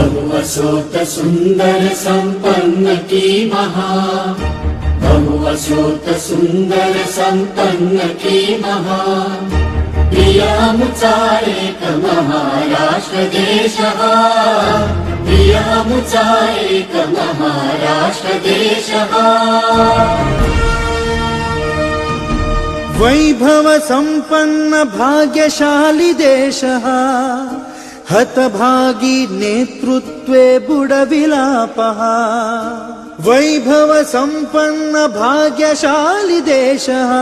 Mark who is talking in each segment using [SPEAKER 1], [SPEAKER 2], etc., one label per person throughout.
[SPEAKER 1] ोत सुन्दर सम्पन्न भगवशोत सुन्दर सम्पन्न प्रियां चायकमहाराष्टदेशः
[SPEAKER 2] प्रियामुचाकमहाराष्टदेशः वैभवसम्पन्न भाग्यशाली देशः हतभागी नेतृत्वे बुडविलापः। वैभवसम्पन्नभाग्यशाली देशः।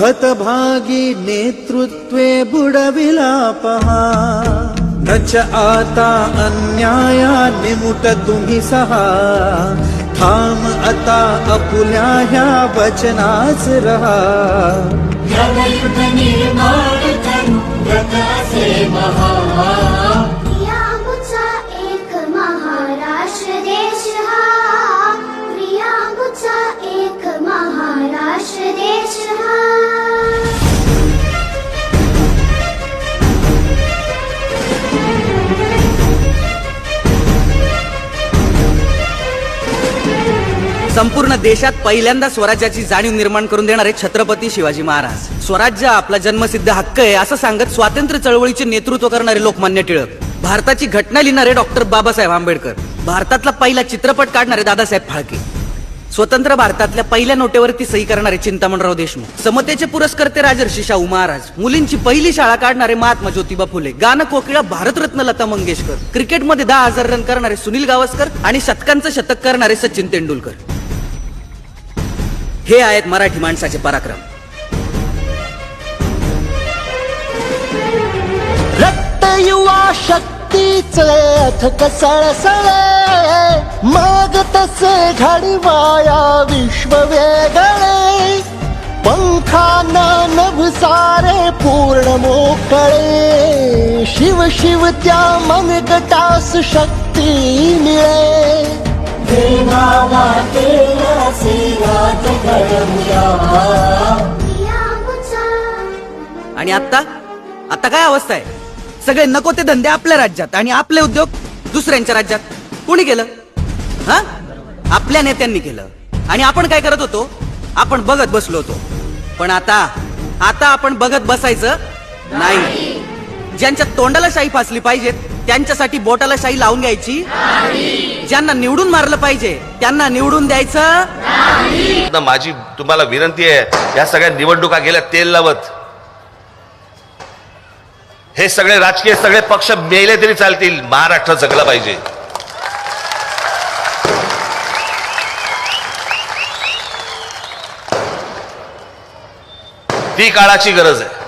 [SPEAKER 2] हतभागी नेतृत्वे बुडविलापः। न च आता अन्याया
[SPEAKER 1] निमुटतुमि सः थाम
[SPEAKER 3] अता अपुल्याया वचनासरः। देश हा प्रियामुचा एक महाराष्ट्र देश हा.
[SPEAKER 4] संपूर्ण देशात पहिल्यांदा स्वराज्याची जाणीव निर्माण करून देणारे छत्रपती शिवाजी महाराज. स्वराज्य आपला जन्मसिद्ध हक्क आहे असं सांगत स्वातंत्र्य चळवळीचे नेतृत्व करणारे लोकमान्य टिळक. भारताची घटना लिहिणारे डॉक्टर बाबासाहेब आंबेडकर. भारतातला पहिला चित्रपट काढणारे दादासाहेब फाळके. स्वतंत्र भारतातल्या पहिल्या नोटेवरती सही करणारे चिंतामणराव देशमुख. समतेचे पुरस्कर्ते राजर्षी शाहू महाराज. मुलींची पहिली शाळा काढणारे महात्मा ज्योतिबा फुले. गाणं कोकिळा भारतरत्न लता मंगेशकर. क्रिकेटमध्ये दहा हजार रन करणारे सुनील गावस्कर आणि शतकांचं शतक करणारे सचिन तेंडुलकर. हे आहेत मराठी माणसाचे पराक्रम.
[SPEAKER 5] रक्त युवा शक्तीचे अथक सळसळे. मग तसे घडवाया विश्व वेगळे पंखाना नभसारे पूर्ण मोकळे. शिव शिव त्या मनगटास शक्ती मिळे.
[SPEAKER 1] देवाला घडवूया
[SPEAKER 4] आणि आता आता काय अवस्था आहे? सगळे नको ते धंदे आपल्या राज्यात आणि आपले उद्योग दुसऱ्यांच्या राज्यात. कोणी केलं? हा? आपल्या नेत्यांनी केलं. आणि आपण काय करत होतो? आपण बघत बसलो होतो. पण आता आता आपण बघत बसायचं नाही. ज्यांच्या तोंडाला शाई फासली पाहिजे त्यांच्यासाठी बोटाला शाई लावून घ्यायची ज्यांना निवडून मारलं पाहिजे त्यांना निवडून द्यायचं
[SPEAKER 6] माझी तुम्हाला विनंती आहे या सगळ्या निवडणुका गेल्या तेल लावत. हे सगळे राजकीय सगळे पक्ष मेले तरी चालतील. महाराष्ट्र जगला पाहिजे. ती काळाची गरज आहे.